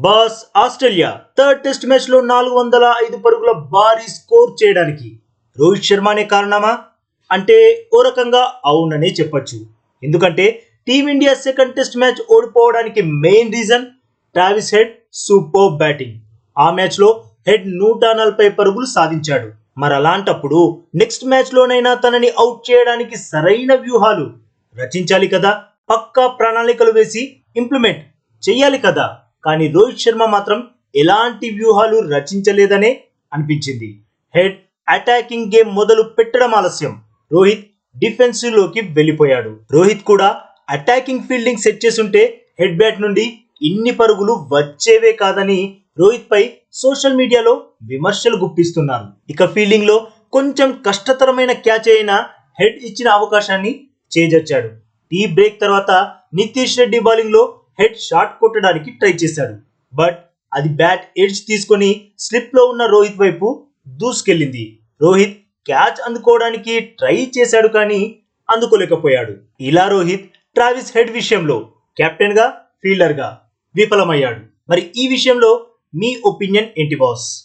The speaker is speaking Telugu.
బాస్ ఆస్ట్రేలియా థర్డ్ టెస్ట్ మ్యాచ్లో నాలుగు వందల ఐదు పరుగుల భారీ స్కోర్ చేయడానికి. రోహిత్ శర్మనే కారణమా? అంటే ఓ రకంగా అవుననే చెప్పొచ్చు. ఎందుకంటే team India second test match ఓడిపోవడానికి main reason Travis Head super batting. ఆ మ్యాచ్లో హెడ్ నూట నలభై పరుగులు సాధించాడు. మరి అలాంటప్పుడు నెక్స్ట్ మ్యాచ్ లోనైనా తనని అవుట్ చేయడానికి సరైన వ్యూహాలు రచించాలి కదా? పక్కా ప్రణాళికలు వేసి ఇంప్లిమెంట్ చెయ్యాలి కదా? కానీ రోహిత్ శర్మ మాత్రం ఎలాంటి వ్యూహాలు రచించలేదనే అనిపించింది. హెడ్ అటాకింగ్ గేమ్ మొదలు పెట్టడం ఆలస్యం. రోహిత్ డిఫెన్సివ్లోకి వెళ్ళిపోయాడు. రోహిత్ కూడా అటాకింగ్ ఫీల్డింగ్ సెట్ చేసుంటే హెడ్ బ్యాట్ నుండి ఇన్ని పరుగులు వచ్చేవే కాదని రోహిత్ పై సోషల్ మీడియాలో విమర్శలు గుప్పిస్తున్నారు. ఇక ఫీల్డింగ్లో కొంచెం కష్టతరమైన క్యాచ్ అయిన హెడ్ ఇచ్చిన అవకాశాన్ని చేజర్చాడు టీ బ్రేక్ తర్వాత నితీష్ రెడ్డి బౌలింగ్లో హెడ్ షాట్ కొట్టడానికి ట్రై చేశాడు. బట్ అది బ్యాట్ ఎడ్జ్ తీసుకొని స్లిప్లో ఉన్న రోహిత్ వైపు దూసుకెళ్ళింది. రోహిత్ క్యాచ్ అందుకోవడానికి ట్రై చేశాడు కానీ అందుకోలేకపోయాడు. ఇలా రోహిత్ ట్రావిస్ హెడ్ విషయంలో కెప్టెన్గా ఫీల్డర్గా విఫలమయ్యాడు. మరి ఈ విషయంలో మీ ఒపీనియన్ ఏంటి బాస్?